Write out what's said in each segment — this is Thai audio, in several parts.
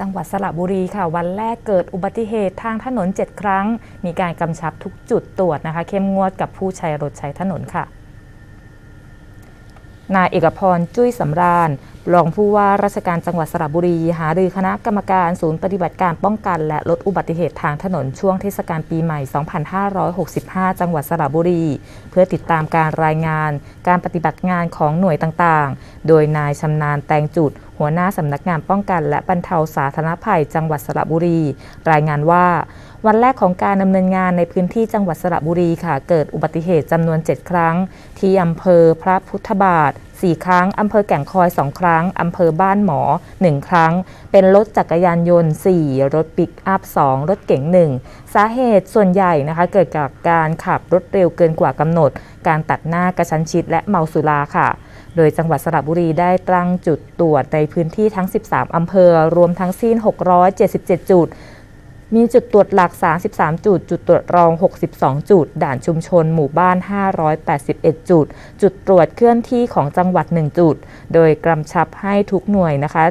จังหวัดสระบุรีค่ะ วันแรกเกิดอุบัติเหตุทางถนน 7 ครั้ง มีการกำชับทุกจุดตรวจนะคะ เข้มงวดกับผู้ใช้รถใช้ถนนค่ะ นายเอกพรจุ้ยสำราญรองผู้ว่าราชการจังหวัดสระบุรี หารือคณะกรรมการศูนย์ปฏิบัติการป้องกัน และลดอุบัติเหตุทางถนนช่วงเทศกาลปีใหม่ 2565 จังหวัดสระบุรี เพื่อติดตามการรายงาน การปฏิบัติงานของหน่วยต่างๆ โดยนายชำนาญแตงจุดหัวหน้าสำนักงานป้องกัน และบรรเทาสาธารณภัย จังหวัดสระบุรี รายงานว่า วันแรกของการดำเนินงานในพื้นที่จังหวัดสระบุรีค่ะ เกิดอุบัติเหตุจำนวน 7 ครั้ง ที่อำเภอพระพุทธบาท4 ครั้ง อำเภอแก่งคอย 2 ครั้ง อำเภอบ้านหมอ 1 ครั้ง เป็นรถจักรยานยนต์ 4 รถปิกอัพ 2 รถเก๋ง 1 สาเหตุส่วนใหญ่นะคะเกิดจากการขับรถเร็วเกินกว่ากำหนด การตัดหน้ากระชั้นชิดและเมาสุราค่ะ โดยจังหวัดสระบุรีได้ตั้งจุดตรวจในพื้นที่ทั้ง 13 อำเภอ รวมทั้งสิ้น 677 จุด มีจุดตรวจหลัก 33 จุด จุดตรวจรอง 62 จุด ด่านชุมชนหมู่บ้าน 581 จุด จุดตรวจเคลื่อนที่ของจังหวัด 1 จุด โดยกำชับให้ทุกหน่วยนะคะ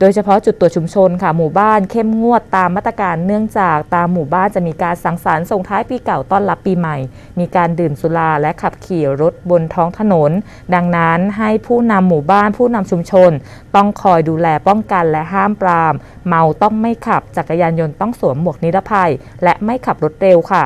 โดยเฉพาะจุดตรวจชุมชนค่ะหมู่บ้านเข้มงวดตามมาตรการเนื่องจากตามหมู่บ้านจะมีการสังสรรค์ส่งท้ายปีเก่าต้อนรับปีใหม่ มีการดื่มสุราและขับขี่รถบนท้องถนน ดังนั้นให้ผู้นำหมู่บ้านผู้นำชุมชน ต้องคอยดูแลป้องกันและห้ามปราม เมาต้องไม่ขับจักรยานยนต์ต้องสวมหมวกนิรภัย และไม่ขับรถเร็วค่ะ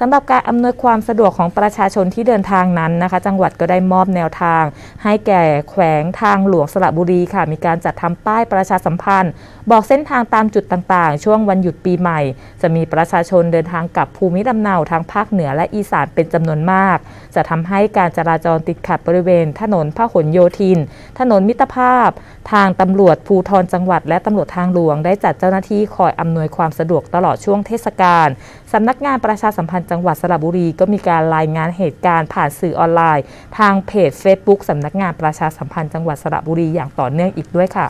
สำหรับการอำนวยความสะดวกของประชาชนที่เดินทางนั้นนะคะ จังหวัดก็ได้มอบแนวทาง ให้แก่แขวงทางหลวงสระบุรีค่ะ มีการจัดทำป้ายประชาสัมพันธ์ บอกเส้นทางตามจุดต่างๆ ช่วงวันหยุดปีใหม่ จะมีประชาชนเดินทางกลับภูมิลำเนาทางภาคเหนือและอีสานเป็นจำนวนมาก จะทำให้การจราจรติดขัดบริเวณ ถนนพหลโยธิน ถนนมิตรภาพ ทางตำรวจภูทรจังหวัด และตำรวจทางหลวงได้จัดเจ้าหน้าที่คอยอำนวยความสะดวกตลอดช่วงเทศกาลสำนักงานประชาสัมพันธ์จังหวัดสระบุรี ก็มีการรายงานเหตุการณ์ผ่านสื่อออนไลน์ ทางเพจ Facebook สำนักงานประชาสัมพันธ์จังหวัดสระบุรีอย่างต่อเนื่องอีกด้วยค่ะ